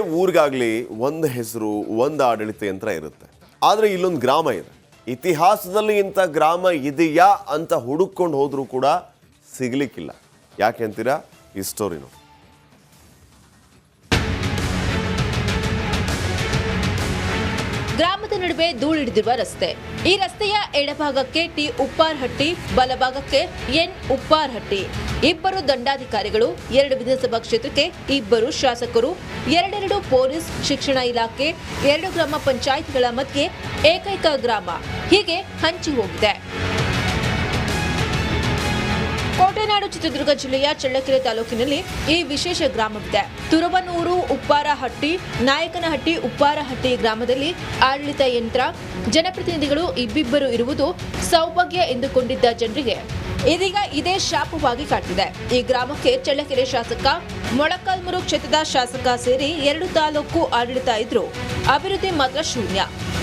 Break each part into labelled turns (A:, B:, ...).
A: ಊರಿಗಾಗ್ಲಿ ಒಂದು ಹೆಸರು, ಒಂದು ಆಡಳಿತ ಯಂತ್ರ ಇರುತ್ತೆ. ಆದರೆ ಇಲ್ಲೊಂದು ಗ್ರಾಮ ಇದೆ. ಇತಿಹಾಸದಲ್ಲಿ ಇಂಥ ಗ್ರಾಮ ಇದೆಯಾ ಅಂತ ಹುಡುಕೊಂಡು ಹೋದರೂ ಕೂಡ ಸಿಗಲಿಕ್ಕಿಲ್ಲ. ಯಾಕೆ ಅಂತೀರಾ? ಈ ಸ್ಟೋರಿ
B: ನಡುವೆ ಧೂಳಿಡಿದಿರುವ ರಸ್ತೆ. ಈ ರಸ್ತೆಯ ಎಡಭಾಗಕ್ಕೆ ಟಿ. ಉಪ್ಪಾರ್ಹಟ್ಟಿ, ಬಲಭಾಗಕ್ಕೆ ಎನ್. ಉಪ್ಪಾರ್ಹಟ್ಟಿ. ಇಬ್ಬರು ದಂಡಾಧಿಕಾರಿಗಳು, ಎರಡು ವಿಧಾನಸಭಾ ಕ್ಷೇತ್ರಕ್ಕೆ ಇಬ್ಬರು ಶಾಸಕರು, ಎರಡೆರಡು ಪೊಲೀಸ್ ಶಿಕ್ಷಣ ಇಲಾಖೆ, ಎರಡು ಗ್ರಾಮ ಪಂಚಾಯಿತಿಗಳ ಮಧ್ಯೆ ಏಕೈಕ ಗ್ರಾಮ. ಹೀಗೆ ಹಂಚಿ ಹೋಗಿದೆ. ಕೋಟೆನಾಡು ಚಿತ್ರದುರ್ಗ ಜಿಲ್ಲೆಯ ಚಳ್ಳಕೆರೆ ತಾಲೂಕಿನಲ್ಲಿ ಈ ವಿಶೇಷ ಗ್ರಾಮವಿದೆ. ತುರಬನೂರು, ಉಪ್ಪಾರಹಟ್ಟಿ, ನಾಯಕನಹಟ್ಟಿ, ಉಪ್ಪಾರಹಟ್ಟಿ ಗ್ರಾಮದಲ್ಲಿ ಆಡಳಿತ ಯಂತ್ರ, ಜನಪ್ರತಿನಿಧಿಗಳು ಇಬ್ಬಿಬ್ಬರು ಇರುವುದು ಸೌಭಾಗ್ಯ ಎಂದುಕೊಂಡಿದ್ದ ಜನರಿಗೆ. ಇದೀಗ ಇದೇ ಶಾಪವಾಗಿ ಕಾಡ್ತಿದೆ ಈ ಗ್ರಾಮಕ್ಕೆ ಚಳ್ಳಕೆರೆ ಶಾಸಕ, ಮೊಳಕಾಲ್ಮೂರು ಕ್ಷೇತ್ರದ ಶಾಸಕ ಸೇರಿ ಎರಡು ತಾಲೂಕು ಆಡಳಿತ ಇದ್ರು ಅಭಿವೃದ್ಧಿ ಮಾತ್ರ ಶೂನ್ಯ.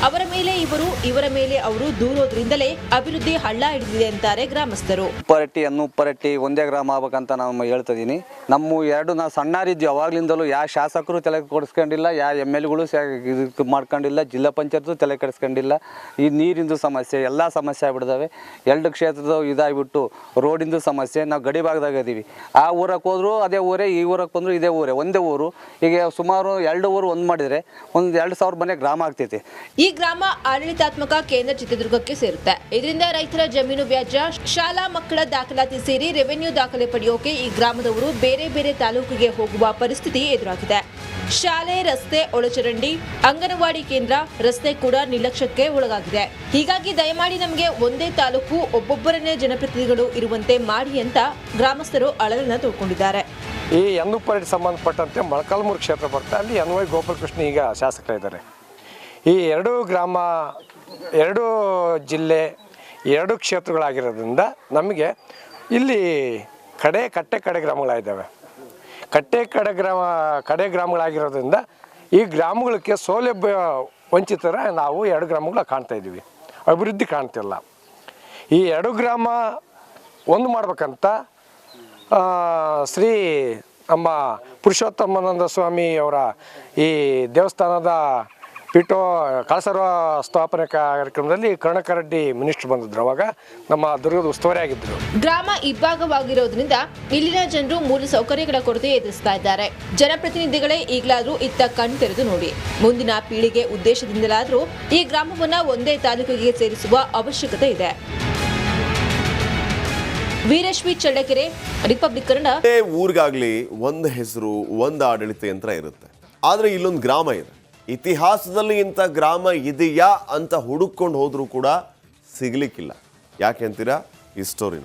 B: ಅವರ ಮೇಲೆ ಇವರು, ಇವರ ಮೇಲೆ ಅವರು ದೂರೋದ್ರಿಂದಲೇ ಅಭಿವೃದ್ಧಿ ಹಳ್ಳ ಹಿಡಿದಿದೆ ಅಂತಾರೆ ಗ್ರಾಮಸ್ಥರು.
C: ಉಪ್ಪರಟ್ಟಿ ಅನ್ನು ಉಪ್ಪರಟ್ಟಿ ಒಂದೇ ಗ್ರಾಮ ಆಗ್ಬೇಕಂತ ನಾನು ಹೇಳ್ತಿದ್ದೀನಿ ನಮ್ಮ ಎರಡು ನಾವು ಸಣ್ಣರಿದ್ವಿ ಅವಾಗ್ಲಿಂದಲೂ ಯಾವ ಶಾಸಕರು ತಲೆ ಕೊಡಿಸ್ಕೊಂಡಿಲ್ಲ ಯಾವ ಎಂ ಇದು ಮಾಡ್ಕೊಂಡಿಲ್ಲ, ಜಿಲ್ಲಾ ಪಂಚಾಯತ್ ತಲೆ ಕೆಡಿಸ್ಕೊಂಡಿಲ್ಲ. ಈ ನೀರಿಂದು ಸಮಸ್ಯೆ, ಎಲ್ಲ ಸಮಸ್ಯೆ ಆಗ್ಬಿಡ್ದಾವೆ. ಎರಡು ಕ್ಷೇತ್ರದ ಇದಾಗ್ಬಿಟ್ಟು ರೋಡಿಂದು ಸಮಸ್ಯೆ, ನಾವು ಗಡಿ ಭಾಗದಾಗ ಇದೀವಿ. ಆ ಊರಕ್ಕೆ ಹೋದ್ರು ಅದೇ ಊರೇ, ಈ ಊರಕ್ಕೆ ಬಂದ್ರು ಇದೇ ಊರೇ, ಒಂದೇ ಊರು. ಈಗ ಸುಮಾರು ಎರಡು ಊರು ಒಂದು ಮಾಡಿದರೆ ಒಂದು ಎರಡು ಸಾವಿರ ಮನೆ ಗ್ರಾಮ ಆಗ್ತೈತಿ.
B: ಈ ಗ್ರಾಮ ಆಡಳಿತಾತ್ಮಕ ಕೇಂದ್ರ ಚಿತ್ರದುರ್ಗಕ್ಕೆ ಸೇರುತ್ತೆ. ಇದರಿಂದ ರೈತರ ಜಮೀನು ವ್ಯಾಜ್ಯ ಶಾಲಾ ಮಕ್ಕಳ ದಾಖಲಾತಿ ಸೇರಿ ರೆವೆನ್ಯೂ ದಾಖಲೆ ಪಡೆಯೋಕೆ ಈ ಗ್ರಾಮದವರು ಬೇರೆ ಬೇರೆ ತಾಲೂಕಿಗೆ ಹೋಗುವ ಪರಿಸ್ಥಿತಿ ಎದುರಾಗಿದೆ. ಶಾಲೆ, ರಸ್ತೆ, ಒಳಚರಂಡಿ, ಅಂಗನವಾಡಿ ಕೇಂದ್ರ, ರಸ್ತೆ ಕೂಡ ನಿರ್ಲಕ್ಷ್ಯಕ್ಕೆ ಒಳಗಾಗಿದೆ. ಹೀಗಾಗಿ ದಯಮಾಡಿ ನಮಗೆ ಒಂದೇ ತಾಲೂಕು, ಒಬ್ಬೊಬ್ಬರನ್ನೇ ಜನಪ್ರತಿನಿಧಿಗಳು ಇರುವಂತೆ ಮಾಡಿ ಅಂತ ಗ್ರಾಮಸ್ಥರು ಅಳಲನ್ನ ತೋಡ್ಕೊಂಡಿದ್ದಾರೆ.
D: ಈ ಎನ್ನುಪರೇಟ್ ಸಂಬಂಧಪಟ್ಟಂತೆ ಮೊಳಕಾಲ್ಮೂರು ಕ್ಷೇತ್ರ ಬರ್ತಾ ಅಲ್ಲಿ ಎನ್ ವೈ ಗೋಪಾಲಕೃಷ್ಣ ಈಗ ಶಾಸಕರಿದ್ದಾರೆ ಈ ಎರಡು ಗ್ರಾಮ, ಎರಡು ಜಿಲ್ಲೆ, ಎರಡು ಕ್ಷೇತ್ರಗಳಾಗಿರೋದ್ರಿಂದ ನಮಗೆ ಇಲ್ಲಿ ಕಡೆ, ಕಟ್ಟೆ, ಕಡೆ ಗ್ರಾಮಗಳಾಗಿದ್ದಾವೆ. ಕಟ್ಟೆ ಕಡೆ ಗ್ರಾಮ, ಕಡೆ ಗ್ರಾಮಗಳಾಗಿರೋದ್ರಿಂದ ಈ ಗ್ರಾಮಗಳಿಗೆ ಸೌಲಭ್ಯ ವಂಚಿತರ ನಾವು ಎರಡು ಗ್ರಾಮಗಳ ಕಾಣ್ತಾ ಇದ್ದೀವಿ. ಅಭಿವೃದ್ಧಿ ಕಾಣ್ತಿಲ್ಲ. ಈ ಎರಡು ಗ್ರಾಮ ಒಂದು ಮಾಡ್ಬೇಕಂತ ಶ್ರೀ ನಮ್ಮ ಪುರುಷೋತ್ತಮಾನಂದ ಸ್ವಾಮಿ ಅವರ ಈ ದೇವಸ್ಥಾನದ ಪೀಠೋ ಕಳಸರ್ವ ಸ್ಥಾಪನೆ ಕಾರ್ಯಕ್ರಮದಲ್ಲಿ ಕರ್ಣಕರೆಡ್ಡಿ ಮಿನಿಸ್ಟರ್ ಬಂದಿದ್ರು ಅವಾಗ. ನಮ್ಮ ದುರ್ಗದ ಉಸ್ತುವಾರಿ ಆಗಿದ್ರು.
B: ಗ್ರಾಮ ಇಬ್ಬಾಗವಾಗಿರೋದ್ರಿಂದ ಇಲ್ಲಿನ ಜನರು ಮೂಲ ಸೌಕರ್ಯಗಳ ಕೊರತೆ ಎದುರಿಸ್ತಾ ಇದ್ದಾರೆ. ಜನಪ್ರತಿನಿಧಿಗಳೇ ಈಗಲಾದ್ರೂ ಇತ್ತ ಕಣ್ ತೆರೆದು ನೋಡಿ. ಮುಂದಿನ ಪೀಳಿಗೆ ಉದ್ದೇಶದಿಂದಲಾದ್ರೂ ಈ ಗ್ರಾಮವನ್ನ ಒಂದೇ ತಾಲೂಕಿಗೆ ಸೇರಿಸುವ ಅವಶ್ಯಕತೆ ಇದೆ. ವೀರಶ್ವಿ ಚಳ್ಳಕೆರೆ ರಿಪಬ್ಲಿಕ್ ಕನ್ನಡ.
A: ಊರಿಗಾಗ್ಲಿ ಒಂದು ಹೆಸರು ಒಂದು ಆಡಳಿತ ಯಂತ್ರ ಇರುತ್ತೆ. ಆದರೆ ಇಲ್ಲೊಂದು ಗ್ರಾಮ ಇದೆ. ಇತಿಹಾಸದಲ್ಲಿ ಇಂಥ ಗ್ರಾಮ ಇದೆಯಾ ಅಂತ ಹುಡುಕೊಂಡು ಹೋದರೂ ಕೂಡ ಸಿಗಲಿಕ್ಕಿಲ್ಲ. ಯಾಕೆ ಅಂತೀರಾ? ಈ ಸ್ಟೋರಿ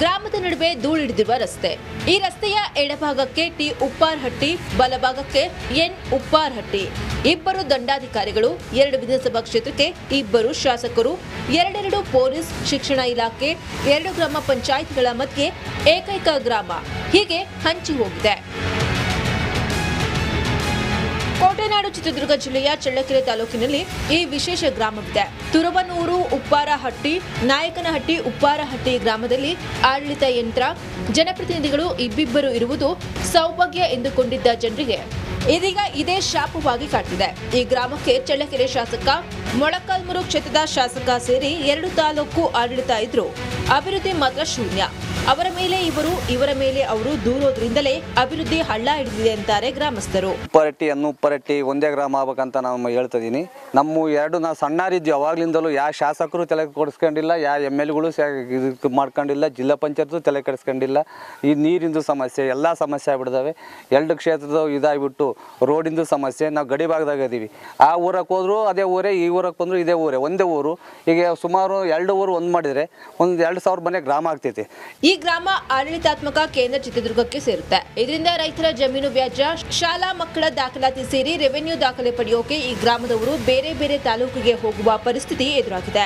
B: ಗ್ರಾಮದ ನಡುವೆ ಧೂಳಿಡಿದಿರುವ ರಸ್ತೆ. ಈ ರಸ್ತೆಯ ಎಡಭಾಗಕ್ಕೆ ಟಿ. ಉಪ್ಪಾರ್ಹಟ್ಟಿ, ಬಲಭಾಗಕ್ಕೆ ಎನ್. ಉಪ್ಪಾರ್ಹಟ್ಟಿ. ಇಬ್ಬರು ದಂಡಾಧಿಕಾರಿಗಳು, ಎರಡು ವಿಧಾನಸಭಾ ಕ್ಷೇತ್ರಕ್ಕೆ ಇಬ್ಬರು ಶಾಸಕರು, ಎರಡೆರಡು ಪೊಲೀಸ್ ಶಿಕ್ಷಣ ಇಲಾಖೆ, ಎರಡು ಗ್ರಾಮ ಪಂಚಾಯಿತಿಗಳ ಮಧ್ಯೆ ಏಕೈಕ ಗ್ರಾಮ. ಹೀಗೆ ಹಂಚಿ ಹೋಗಿದೆ. ಕೋಟೆನಾಡು ಚಿತ್ರದುರ್ಗ ಜಿಲ್ಲೆಯ ಚಳ್ಳಕೆರೆ ತಾಲೂಕಿನಲ್ಲಿ ಈ ವಿಶೇಷ ಗ್ರಾಮವಿದೆ. ತುರಬನೂರು ಉಪ್ಪಾರಹಟ್ಟಿ, ನಾಯಕನಹಟ್ಟಿ, ಉಪ್ಪಾರಹಟ್ಟಿ ಗ್ರಾಮದಲ್ಲಿ ಆಡಳಿತ ಯಂತ್ರ, ಜನಪ್ರತಿನಿಧಿಗಳು ಇಬ್ಬಿಬ್ಬರು ಇರುವುದು ಸೌಭಾಗ್ಯ ಎಂದುಕೊಂಡಿದ್ದ ಜನರಿಗೆ ಇದೀಗ ಇದೇ ಶಾಪವಾಗಿ ಕಾಟಿದೆ ಈ ಗ್ರಾಮಕ್ಕೆ ಚಳ್ಳಕೆರೆ ಶಾಸಕ ಮೊಳಕಾಲ್ಮೂರು ಕ್ಷೇತ್ರದ ಶಾಸಕ ಸೇರಿ ಎರಡು ತಾಲೂಕು ಆಡಳಿತ ಇದ್ರು ಅಭಿವೃದ್ಧಿ ಮಾತ್ರ ಶೂನ್ಯ. ಅವರ ಮೇಲೆ ಇವರು ಇವರ ಮೇಲೆ ಅವರು ದೂರೋದ್ರಿಂದಲೇ ಅಭಿವೃದ್ಧಿ ಹಳ್ಳ ಹಿಡಿದಿದೆ ಅಂತಾರೆ ಗ್ರಾಮಸ್ಥರು.
C: ಉಪ್ಪರಟ್ಟಿ ಅನ್ನು ಉಪ್ಪರಟ್ಟಿ ಒಂದೇ ಗ್ರಾಮ ಆಗ್ಬೇಕಂತ ನಾವು ಹೇಳ್ತಾ ಇದೀನಿ ನಮ್ಮ ಎರಡು ನಾವು ಸಣ್ಣರಿದ್ವಿ ಅವಾಗ್ಲಿಂದಲೂ ಯಾವ ಶಾಸಕರು ತಲೆ ಕೊಡಿಸ್ಕೊಂಡಿಲ್ಲ ಯಾವ ಎಂ ಎಲ್ಗಳು ಇದು ಮಾಡ್ಕೊಂಡಿಲ್ಲ ಜಿಲ್ಲಾ ಪಂಚಾಯತ್ ತಲೆ ಕೆಡಿಸ್ಕೊಂಡಿಲ್ಲ. ಈ ನೀರಿಂದು ಸಮಸ್ಯೆ ಎಲ್ಲ ಸಮಸ್ಯೆ ಆಗ್ಬಿಡ್ತವೆ ಎರಡು ಕ್ಷೇತ್ರದ ಇದಾಗ್ಬಿಟ್ಟು ರೋಡಿಂದು ಸಮಸ್ಯೆ ನಾವು ಗಡಿ ಭಾಗದಾಗ ಇದೀವಿ. ಆ ಊರಕ್ಕೆ ಹೋದ್ರು ಅದೇ ಊರೇ ಈ ಊರಕ್ಕೆ ಬಂದ್ರು ಇದೇ ಊರೇ ಒಂದೇ ಊರು. ಈಗ ಸುಮಾರು ಎರಡು ಊರು ಒಂದು ಮಾಡಿದರೆ ಒಂದು ಎರಡು ಸಾವಿರ ಮನೆ ಗ್ರಾಮ ಆಗ್ತೈತಿ.
B: ಈ ಗ್ರಾಮ ಆಡಳಿತಾತ್ಮಕ ಕೇಂದ್ರ ಚಿತ್ರದುರ್ಗಕ್ಕೆ ಸೇರುತ್ತೆ. ಇದರಿಂದ ರೈತರ ಜಮೀನು ವ್ಯಾಜ್ಯ ಶಾಲಾ ಮಕ್ಕಳ ದಾಖಲಾತಿ ಸೇರಿ ರೆವೆನ್ಯೂ ದಾಖಲೆ ಪಡೆಯೋಕೆ ಈ ಗ್ರಾಮದವರು ಬೇರೆ ಬೇರೆ ತಾಲೂಕಿಗೆ ಹೋಗುವ ಪರಿಸ್ಥಿತಿ ಎದುರಾಗಿದೆ.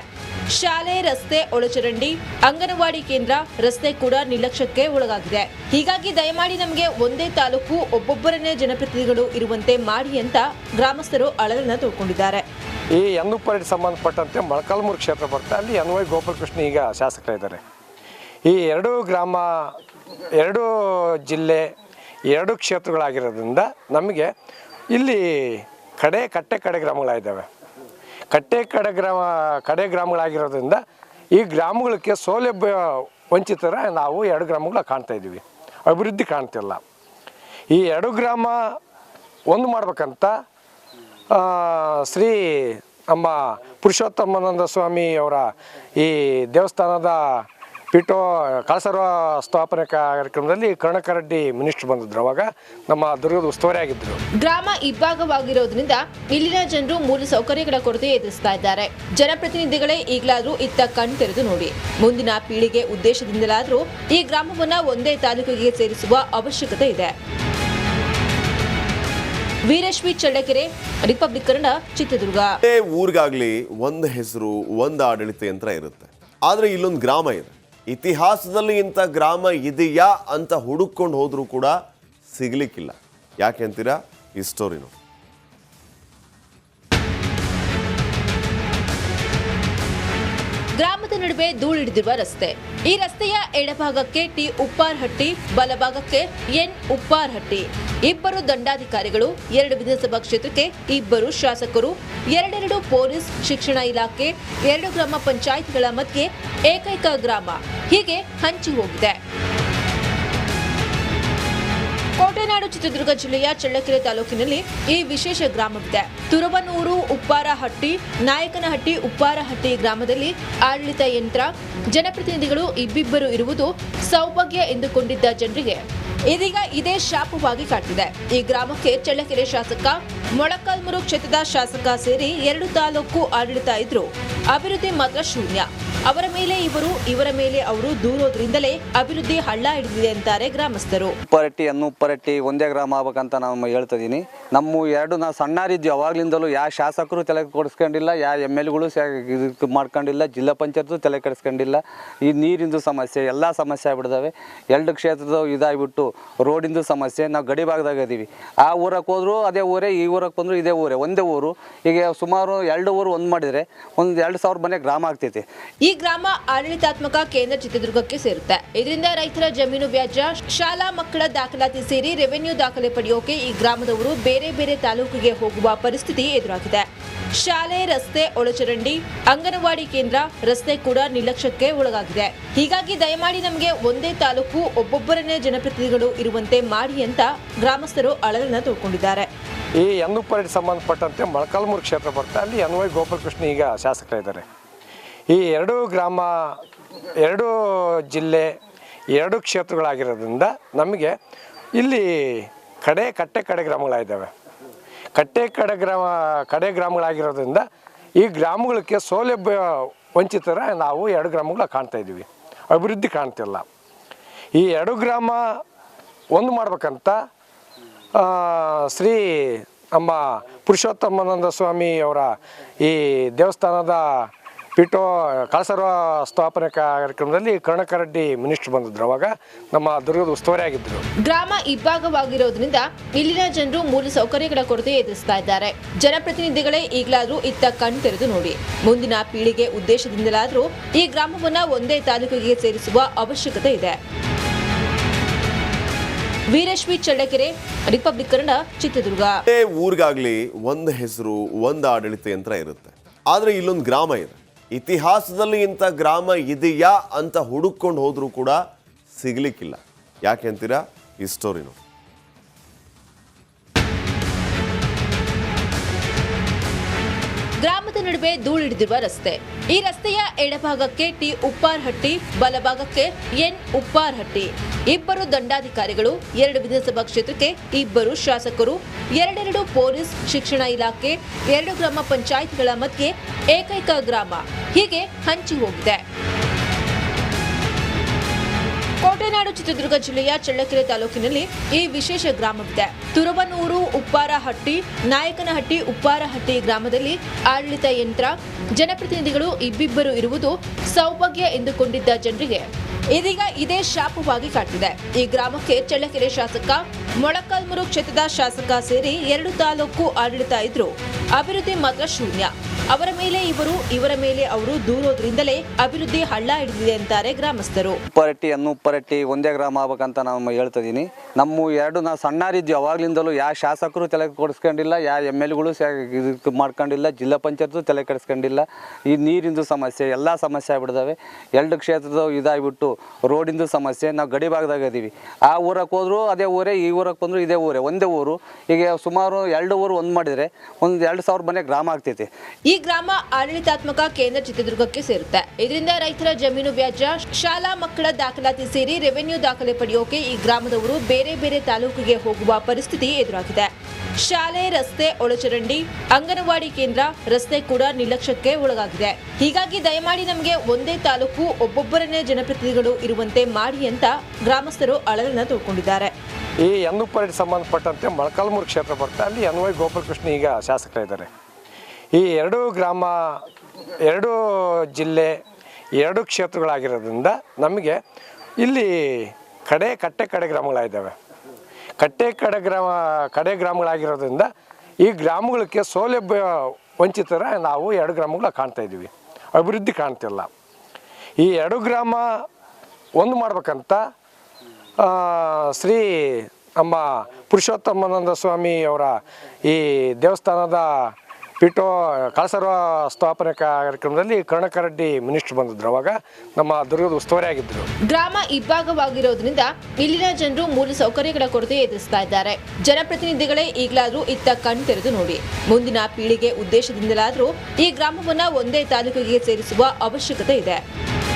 B: ಶಾಲೆ, ರಸ್ತೆ, ಒಳಚರಂಡಿ, ಅಂಗನವಾಡಿ ಕೇಂದ್ರ, ರಸ್ತೆ ಕೂಡ ನಿರ್ಲಕ್ಷ್ಯಕ್ಕೆ ಒಳಗಾಗಿದೆ. ಹೀಗಾಗಿ ದಯಮಾಡಿ ನಮಗೆ ಒಂದೇ ತಾಲೂಕು, ಒಬ್ಬೊಬ್ಬರನ್ನೇ ಜನಪ್ರತಿನಿಧಿಗಳು ಇರುವಂತೆ ಮಾಡಿ ಅಂತ ಗ್ರಾಮಸ್ಥರು ಅಳಲನ್ನ ತೋಡ್ಕೊಂಡಿದ್ದಾರೆ
D: ಈ ಎನ್ನುಪರೇಟ್ ಸಂಬಂಧಪಟ್ಟಂತೆ ಮೊಳಕಾಲ್ಮೂರು ಕ್ಷೇತ್ರ ಬರುತ್ತೆ. ಅಲ್ಲಿ ಎನ್ ವೈ ಗೋಪಾಲಕೃಷ್ಣ ಈಗ ಶಾಸಕರಿದ್ದಾರೆ. ಈ ಎರಡು ಗ್ರಾಮ, ಎರಡು ಜಿಲ್ಲೆ, ಎರಡು ಕ್ಷೇತ್ರಗಳಾಗಿರೋದ್ರಿಂದ ನಮಗೆ ಇಲ್ಲಿ ಕಡೆ ಕಟ್ಟೆ ಕಡೆ ಗ್ರಾಮಗಳಾಗಿದ್ದಾವೆ. ಕಟ್ಟೆ ಕಡೆ ಗ್ರಾಮ, ಕಡೆ ಗ್ರಾಮಗಳಾಗಿರೋದ್ರಿಂದ ಈ ಗ್ರಾಮಗಳಿಗೆ ಸೌಲಭ್ಯ ವಂಚಿತರ ನಾವು ಎರಡು ಗ್ರಾಮಗಳ ಕಾಣ್ತಾ ಇದ್ದೀವಿ. ಅಭಿವೃದ್ಧಿ ಕಾಣ್ತಿಲ್ಲ. ಈ ಎರಡು ಗ್ರಾಮ ಒಂದು ಮಾಡ್ಬೇಕಂತ ಶ್ರೀ ನಮ್ಮ ಪುರುಷೋತ್ತಮಾನಂದ ಸ್ವಾಮಿ ಅವರ ಈ ದೇವಸ್ಥಾನದ ಪೀಠೋ ಕಳಸರ ಸ್ಥಾಪನೆ ಕಾರ್ಯಕ್ರಮದಲ್ಲಿ ಕರ್ಣಕರಡ್ಡಿ ಮಿನಿಸ್ಟರ್ ಬಂದಿದ್ರು. ಅವಾಗ ನಮ್ಮ ದುರ್ಗದ ಉಸ್ತುವಾರಿ ಆಗಿದ್ರು.
B: ಗ್ರಾಮ ಇಬ್ಬಾಗವಾಗಿರೋದ್ರಿಂದ ಇಲ್ಲಿನ ಜನರು ಮೂಲ ಸೌಕರ್ಯಗಳ ಕೊರತೆ ಎದುರಿಸ್ತಾ ಇದ್ದಾರೆ. ಜನಪ್ರತಿನಿಧಿಗಳೇ ಈಗಲಾದ್ರೂ ಇತ್ತ ಕಣ್ ತೆರೆದು ನೋಡಿ. ಮುಂದಿನ ಪೀಳಿಗೆ ಉದ್ದೇಶದಿಂದಲಾದ್ರೂ ಈ ಗ್ರಾಮವನ್ನ ಒಂದೇ ತಾಲೂಕಿಗೆ ಸೇರಿಸುವ ಅವಶ್ಯಕತೆ ಇದೆ. ವೀರಶ್ವಿ ಚಳ್ಳಕೆರೆ ರಿಪಬ್ಲಿಕ್ ಕನ್ನಡ ಚಿತ್ರದುರ್ಗ.
A: ಏ ಊರಿಗಾಗ್ಲಿ ಒಂದು ಹೆಸರು ಒಂದು ಆಡಳಿತ ಯಂತ್ರ ಇರುತ್ತೆ. ಆದರೆ ಇಲ್ಲೊಂದು ಗ್ರಾಮ ಇದೆ. ಇತಿಹಾಸದಲ್ಲಿ ಇಂಥ ಗ್ರಾಮ ಇದೆಯಾ ಅಂತ ಹುಡುಕೊಂಡು ಹೋದರೂ ಕೂಡ ಸಿಗಲಿಕ್ಕಿಲ್ಲ. ಯಾಕೆ ಅಂತೀರಾ? ಈ ಸ್ಟೋರಿ
B: ಗ್ರಾಮದ ನಡುವೆ ಧೂಳಿಡಿದಿರುವ ರಸ್ತೆ. ಈ ರಸ್ತೆಯ ಎಡಭಾಗಕ್ಕೆ ಟಿ ಉಪ್ಪಾರ್ಹಟ್ಟಿ, ಬಲಭಾಗಕ್ಕೆ ಎನ್ ಉಪ್ಪಾರ್ಹಟ್ಟಿ. ಇಬ್ಬರು ದಂಡಾಧಿಕಾರಿಗಳು, ಎರಡು ವಿಧಾನಸಭಾ ಕ್ಷೇತ್ರಕ್ಕೆ ಇಬ್ಬರು ಶಾಸಕರು, ಎರಡೆರಡು ಪೊಲೀಸ್ ಶಿಕ್ಷಣ ಇಲಾಖೆ, ಎರಡು ಗ್ರಾಮ ಪಂಚಾಯತ್ಗಳ ಮಧ್ಯೆ ಏಕೈಕ ಗ್ರಾಮ. ಹೀಗೆ ಹಂಚಿ ಹೋಗಿದೆ. ಕೋಟೆನಾಡು ಚಿತ್ರದುರ್ಗ ಜಿಲ್ಲೆಯ ಚಳ್ಳಕೆರೆ ತಾಲೂಕಿನಲ್ಲಿ ಈ ವಿಶೇಷ ಗ್ರಾಮವಿದೆ. ತುರಬನೂರು ಉಪ್ಪಾರಹಟ್ಟಿ, ನಾಯಕನಹಟ್ಟಿ, ಉಪ್ಪಾರಹಟ್ಟಿ ಗ್ರಾಮದಲ್ಲಿ ಆಡಳಿತ ಯಂತ್ರ, ಜನಪ್ರತಿನಿಧಿಗಳು ಇಬ್ಬಿಬ್ಬರು ಇರುವುದು ಸೌಭಾಗ್ಯ ಎಂದುಕೊಂಡಿದ್ದ ಜನರಿಗೆ ಇದೀಗ ಇದೇ ಶಾಪವಾಗಿ ಕಾಡ್ತಿದೆ ಈ ಗ್ರಾಮಕ್ಕೆ ಚಳ್ಳಕೆರೆ ಶಾಸಕ ಮೊಳಕಾಲ್ಮೂರು ಕ್ಷೇತ್ರದ ಶಾಸಕ ಸೇರಿ ಎರಡು ತಾಲೂಕು ಆಡಳಿತ ಇದ್ರು ಅಭಿವೃದ್ಧಿ ಮಾತ್ರ ಶೂನ್ಯ. ಅವರ ಮೇಲೆ ಇವರು ಇವರ ಮೇಲೆ ಅವರು ದೂರೋದ್ರಿಂದಲೇ ಅಭಿವೃದ್ಧಿ ಹಳ್ಳ ಹಿಡಿದಿದೆ ಅಂತಾರೆ ಗ್ರಾಮಸ್ಥರು.
C: ಉಪ್ಪರಟ್ಟಿ ಅನ್ನು ಉಪ್ಪರಟ್ಟಿ ಒಂದೇ ಗ್ರಾಮ ಆಗ್ಬೇಕಂತ ನಾನು ಹೇಳ್ತಾ ಇದ್ದೀನಿ. ನಮ್ಮ ಎರಡು ನಾವು ಸಣ್ಣರಿದ್ವಿ ಅವಾಗ್ಲಿಂದಲೂ ಯಾವ ಶಾಸಕರು ತಲೆ ಕೊಡಿಸ್ಕೊಂಡಿಲ್ಲ ಯಾವ ಎಂ ಎಲ್ಗಳು ಇದು ಮಾಡ್ಕೊಂಡಿಲ್ಲ ಜಿಲ್ಲಾ ಪಂಚಾಯತ್ ತಲೆ ಕೆಡಿಸ್ಕೊಂಡಿಲ್ಲ. ಈ ನೀರಿಂದು ಸಮಸ್ಯೆ ಎಲ್ಲ ಸಮಸ್ಯೆ ಆಗ್ಬಿಡ್ದಾವೆ. ಎರಡು ಕ್ಷೇತ್ರದ ಇದಾಗ್ಬಿಟ್ಟು ರೋಡಿಂದು ಸಮಸ್ಯೆ ನಾವು ಗಡಿ ಭಾಗದಾಗ ಇದೀವಿ. ಆ ಊರಕ್ಕೆ ಹೋದ್ರು ಅದೇ ಊರೇ ಈ ಊರಕ್ಕೆ ಬಂದ್ರು ಇದೇ ಊರೇ ಒಂದೇ ಊರು. ಈಗ ಸುಮಾರು ಎರಡು ಊರು ಒಂದು ಮಾಡಿದರೆ ಒಂದು ಎರಡು ಸಾವಿರ ಮನೆ ಗ್ರಾಮ ಆಗ್ತೈತಿ.
B: ಈ ಗ್ರಾಮ ಆಡಳಿತಾತ್ಮಕ ಕೇಂದ್ರ ಚಿತ್ರದುರ್ಗಕ್ಕೆ ಸೇರುತ್ತೆ. ಇದರಿಂದ ರೈತರ ಜಮೀನು ವ್ಯಾಜ್ಯ, ಶಾಲಾ ಮಕ್ಕಳ ದಾಖಲಾತಿ ಸೇರಿ ರೆವೆನ್ಯೂ ದಾಖಲೆ ಪಡೆಯೋಕೆ ಈ ಗ್ರಾಮದವರು ಬೇರೆ ಬೇರೆ ತಾಲೂಕಿಗೆ ಹೋಗುವ ಪರಿಸ್ಥಿತಿ ಎದುರಾಗಿದೆ. ಶಾಲೆ, ರಸ್ತೆ ಒಳಚರಂಡಿ, ಅಂಗನವಾಡಿ ಕೇಂದ್ರ, ರಸ್ತೆ ಕೂಡ ನಿರ್ಲಕ್ಷ್ಯಕ್ಕೆ ಒಳಗಾಗಿದೆ. ಹೀಗಾಗಿ ದಯಮಾಡಿ ನಮಗೆ ಒಂದೇ ತಾಲೂಕು, ಒಬ್ಬೊಬ್ಬರನ್ನೇ ಜನಪ್ರತಿನಿಧಿಗಳು ಇರುವಂತೆ ಮಾಡಿ ಅಂತ ಗ್ರಾಮಸ್ಥರು ಅಳಲನ್ನ ತೋಡ್ಕೊಂಡಿದ್ದಾರೆ.
D: ಈ ಎನ್ನುಪರೆಗೆ ಸಂಬಂಧಪಟ್ಟಂತೆ ಮೊಳಕಾಲ್ಮೂರು ಕ್ಷೇತ್ರ ಬರ್ತಾ ಅಲ್ಲಿ ಎನ್ ವೈ ಗೋಪಾಲಕೃಷ್ಣ ಈಗ ಶಾಸಕರಿದ್ದಾರೆ. ಈ ಎರಡು ಗ್ರಾಮ, ಎರಡು ಜಿಲ್ಲೆ, ಎರಡು ಕ್ಷೇತ್ರಗಳಾಗಿರೋದ್ರಿಂದ ನಮಗೆ ಇಲ್ಲಿ ಕಡೆ ಕಟ್ಟೆ ಕಡೆ ಗ್ರಾಮಗಳಾಗಿದ್ದಾವೆ. ಕಟ್ಟೆ ಕಡೆ ಗ್ರಾಮ, ಕಡೆ ಗ್ರಾಮಗಳಾಗಿರೋದ್ರಿಂದ ಈ ಗ್ರಾಮಗಳಿಗೆ ಸೌಲಭ್ಯ ವಂಚಿತರ ನಾವು ಎರಡು ಗ್ರಾಮಗಳ ಕಾಣ್ತಾ ಇದ್ದೀವಿ. ಅಭಿವೃದ್ಧಿ ಕಾಣ್ತಿಲ್ಲ. ಈ ಎರಡು ಗ್ರಾಮ ಒಂದು ಮಾಡ್ಬೇಕಂತ ಶ್ರೀ ನಮ್ಮ ಪುರುಷೋತ್ತಮಾನಂದ ಸ್ವಾಮಿ ಅವರ ಈ ದೇವಸ್ಥಾನದ ಪೀಠೋ ಕಳಸರ್ವ ಸ್ಥಾಪನೆ ಕಾರ್ಯಕ್ರಮದಲ್ಲಿ ಕರ್ಣಕರೆಡ್ಡಿ ಮಿನಿಸ್ಟರ್ ಬಂದಿದ್ರು ಅವಾಗ. ನಮ್ಮ ದುರ್ಗದ ಉಸ್ತುವಾರಿ ಆಗಿದ್ರು.
B: ಗ್ರಾಮ ಇಬ್ಬಾಗವಾಗಿರೋದ್ರಿಂದ ಇಲ್ಲಿನ ಜನರು ಮೂಲ ಸೌಕರ್ಯಗಳ ಕೊರತೆ ಎದುರಿಸ್ತಾ ಇದ್ದಾರೆ. ಜನಪ್ರತಿನಿಧಿಗಳೇ ಈಗಲಾದ್ರೂ ಇತ್ತ ಕಣ್ ತೆರೆದು ನೋಡಿ. ಮುಂದಿನ ಪೀಳಿಗೆ ಉದ್ದೇಶದಿಂದಲಾದ್ರೂ ಈ ಗ್ರಾಮವನ್ನ ಒಂದೇ ತಾಲೂಕಿಗೆ ಸೇರಿಸುವ ಅವಶ್ಯಕತೆ ಇದೆ. ವೀರಶ್ವಿ ಚಳ್ಳಕೆರೆ ರಿಪಬ್ಲಿಕ್ ಕನ್ನಡ ಚಿತ್ರದುರ್ಗ.
A: ಏ ಊರಿಗಾಗ್ಲಿ ಒಂದು ಹೆಸರು ಒಂದು ಆಡಳಿತ ಯಂತ್ರ ಇರುತ್ತೆ. ಆದರೆ ಇಲ್ಲೊಂದು ಗ್ರಾಮ ಇದೆ. ಇತಿಹಾಸದಲ್ಲಿ ಇಂಥ ಗ್ರಾಮ ಇದೆಯಾ ಅಂತ ಹುಡುಕೊಂಡು ಹೋದರೂ ಕೂಡ ಸಿಗಲಿಕ್ಕಿಲ್ಲ. ಯಾಕೆ ಅಂತೀರಾ? ಈ ಸ್ಟೋರಿ
B: ನಡುವೆ ಧೂಳಿಡಿದಿರುವ ರಸ್ತೆ. ಈ ರಸ್ತೆಯ ಎಡಭಾಗಕ್ಕೆ ಟಿ. ಉಪ್ಪಾರ್ಹಟ್ಟಿ, ಬಲಭಾಗಕ್ಕೆ ಎನ್. ಉಪ್ಪಾರ್ಹಟ್ಟಿ. ಇಬ್ಬರು ದಂಡಾಧಿಕಾರಿಗಳು, ಎರಡು ವಿಧಾನಸಭಾ ಕ್ಷೇತ್ರಕ್ಕೆ ಇಬ್ಬರು ಶಾಸಕರು, ಎರಡೆರಡು ಪೊಲೀಸ್ ಶಿಕ್ಷಣ ಇಲಾಖೆ, ಎರಡು ಗ್ರಾಮ ಪಂಚಾಯತ್ಗಳ ಮಧ್ಯೆ ಏಕೈಕ ಗ್ರಾಮ. ಹೀಗೆ ಹಂಚಿ ಹೋಗಿದೆ. ಕೋಟೆನಾಡು ಚಿತ್ರದುರ್ಗ ಜಿಲ್ಲೆಯ ಚಳ್ಳಕೆರೆ ತಾಲೂಕಿನಲ್ಲಿ ಈ ವಿಶೇಷ ಗ್ರಾಮವಿದೆ. ತುರಬನೂರು ಉಪ್ಪಾರಹಟ್ಟಿ, ನಾಯಕನಹಟ್ಟಿ, ಉಪ್ಪಾರಹಟ್ಟಿ ಗ್ರಾಮದಲ್ಲಿ ಆಡಳಿತ ಯಂತ್ರ, ಜನಪ್ರತಿನಿಧಿಗಳು ಇಬ್ಬಿಬ್ಬರು ಇರುವುದು ಸೌಭಾಗ್ಯ ಎಂದುಕೊಂಡಿದ್ದ ಜನರಿಗೆ. ಇದೀಗ ಇದೇ ಶಾಪವಾಗಿ ಕಾಡ್ತಿದೆ. ಈ ಗ್ರಾಮಕ್ಕೆ ಚಳ್ಳಕೆರೆ ಶಾಸಕ, ಮೊಳಕಾಲ್ಮೂರು ಕ್ಷೇತ್ರದ ಶಾಸಕ ಸೇರಿ ಎರಡು ತಾಲೂಕು ಆಡಳಿತ ಇದ್ರು ಅಭಿವೃದ್ಧಿ ಮಾತ್ರ ಶೂನ್ಯ. ಅವರ ಮೇಲೆ ಇವರು, ಇವರ ಮೇಲೆ ಅವರು ದೂರೋದ್ರಿಂದಲೇ ಅಭಿವೃದ್ಧಿ ಹಳ್ಳ ಹಿಡಿದಿದೆ ಅಂತಾರೆ ಗ್ರಾಮಸ್ಥರು.
C: ಉಪ್ಪರಟ್ಟಿ ಅನ್ನು ಉಪ್ಪರಟ್ಟಿ ಒಂದೇ ಗ್ರಾಮ ಆಗ್ಬೇಕಂತ ನಾನು ಹೇಳ್ತಿದ್ದೀನಿ ನಮ್ಮ ಎರಡು ನಾವು ಸಣ್ಣರಿದ್ವಿ, ಅವಾಗ್ಲಿಂದಲೂ ಯಾವ ಶಾಸಕರು ತಲೆ ಕೊಡಿಸ್ಕೊಂಡಿಲ್ಲ ಯಾವ ಎಂ ಎಲ್ಗಳು ಮಾಡ್ಕೊಂಡಿಲ್ಲ, ಜಿಲ್ಲಾ ಪಂಚಾಯತ್ ತಲೆ ಕೆಡಿಸ್ಕೊಂಡಿಲ್ಲ. ಈ ನೀರಿಂದು ಸಮಸ್ಯೆ, ಎಲ್ಲ ಸಮಸ್ಯೆ ಆಗ್ಬಿಡ್ತವೆ ಎರಡು ಕ್ಷೇತ್ರದ ಇದಾಗ್ಬಿಟ್ಟು ರೋಡಿಂದು ಸಮಸ್ಯೆ, ನಾವು ಗಡಿ ಭಾಗದಾಗ ಇದೀವಿ. ಆ ಊರಕ್ಕೆ ಹೋದ್ರು ಅದೇ ಊರೇ, ಈ ಊರಕ್ಕೆ ಬಂದ್ರು ಇದೇ ಊರೇ, ಒಂದೇ ಊರು. ಈಗ ಸುಮಾರು ಎರಡು ಊರು ಒಂದು ಮಾಡಿದರೆ ಒಂದು ಎರಡು ಸಾವಿರ ಮನೆ ಗ್ರಾಮ ಆಗ್ತೈತಿ.
B: ಈ ಗ್ರಾಮ ಆಡಳಿತಾತ್ಮಕ ಕೇಂದ್ರ ಚಿತ್ರದುರ್ಗಕ್ಕೆ ಸೇರುತ್ತೆ. ಇದರಿಂದ ರೈತರ ಜಮೀನು ವ್ಯಾಜ್ಯ ಶಾಲಾ ಮಕ್ಕಳ ದಾಖಲಾತಿ ಸೇರಿ ರೆವೆನ್ಯೂ ದಾಖಲೆ ಪಡೆಯೋಕೆ ಈ ಗ್ರಾಮದವರು ಬೇರೆ ಬೇರೆ ತಾಲೂಕಿಗೆ ಹೋಗುವ ಪರಿಸ್ಥಿತಿ ಎದುರಾಗಿದೆ. ಶಾಲೆ, ರಸ್ತೆ, ಒಳಚರಂಡಿ, ಅಂಗನವಾಡಿ ಕೇಂದ್ರ, ರಸ್ತೆ ಕೂಡ ನಿರ್ಲಕ್ಷ್ಯಕ್ಕೆ ಒಳಗಾಗಿದೆ. ಹೀಗಾಗಿ ದಯಮಾಡಿ ನಮಗೆ ಒಂದೇ ತಾಲೂಕು, ಒಬ್ಬೊಬ್ಬರನ್ನೇ ಜನಪ್ರತಿನಿಧಿಗಳು ಇರುವಂತೆ ಮಾಡಿ ಅಂತ ಗ್ರಾಮಸ್ಥರು ಅಳಲನ್ನ ತೋಡ್ಕೊಂಡಿದ್ದಾರೆ
D: ಈ ಎನ್ನುಪರೆಗೆ ಸಂಬಂಧಪಟ್ಟಂತೆ ಮೊಳಕಾಲ್ಮೂರು ಕ್ಷೇತ್ರ ಬರ್ತಾ ಅಲ್ಲಿ ಎನ್ ವೈ ಗೋಪಾಲಕೃಷ್ಣ ಈಗ ಶಾಸಕರಿದ್ದಾರೆ. ಈ ಎರಡೂ ಗ್ರಾಮ, ಎರಡೂ ಜಿಲ್ಲೆ, ಎರಡು ಕ್ಷೇತ್ರಗಳಾಗಿರೋದ್ರಿಂದ ನಮಗೆ ಇಲ್ಲಿ ಕಡೆ, ಕಟ್ಟೆ ಕಡೆ ಗ್ರಾಮಗಳಾಗಿದ್ದಾವೆ. ಕಟ್ಟೆ ಕಡೆ ಗ್ರಾಮ, ಕಡೆ ಗ್ರಾಮಗಳಾಗಿರೋದ್ರಿಂದ ಈ ಗ್ರಾಮಗಳಿಗೆ ಸೌಲಭ್ಯ ವಂಚಿತರ ನಾವು ಎರಡು ಗ್ರಾಮಗಳ ಕಾಣ್ತಾ ಇದ್ದೀವಿ. ಅಭಿವೃದ್ಧಿ ಕಾಣ್ತಿಲ್ಲ. ಈ ಎರಡು ಗ್ರಾಮ ಒಂದು ಮಾಡ್ಬೇಕಂತ ಶ್ರೀ ನಮ್ಮ ಪುರುಷೋತ್ತಮಾನಂದ ಸ್ವಾಮಿ ಅವರ ಈ ದೇವಸ್ಥಾನದ ಪೀಠೋ ಕಳಸರ್ವ ಸ್ಥಾಪನೆ ಕಾರ್ಯಕ್ರಮದಲ್ಲಿ ಕರ್ಣಕರಡ್ಡಿ ಮಿನಿಸ್ಟರ್ ಬಂದಿದ್ರು. ಅವಾಗ ನಮ್ಮ ದುರ್ಗದ ಉಸ್ತುವಾರಿ ಆಗಿದ್ರು.
B: ಗ್ರಾಮ ಇಬ್ಬಾಗವಾಗಿರೋದ್ರಿಂದ ಇಲ್ಲಿನ ಜನರು ಮೂಲ ಸೌಕರ್ಯಗಳ ಕೊರತೆ ಎದುರಿಸ್ತಾ ಇದ್ದಾರೆ. ಜನಪ್ರತಿನಿಧಿಗಳೇ ಈಗಲಾದ್ರೂ ಇತ್ತ ಕಣ್ ತೆರೆದು ನೋಡಿ. ಮುಂದಿನ ಪೀಳಿಗೆ ಉದ್ದೇಶದಿಂದಲಾದ್ರೂ ಈ ಗ್ರಾಮವನ್ನ ಒಂದೇ ತಾಲೂಕಿಗೆ ಸೇರಿಸುವ ಅವಶ್ಯಕತೆ ಇದೆ.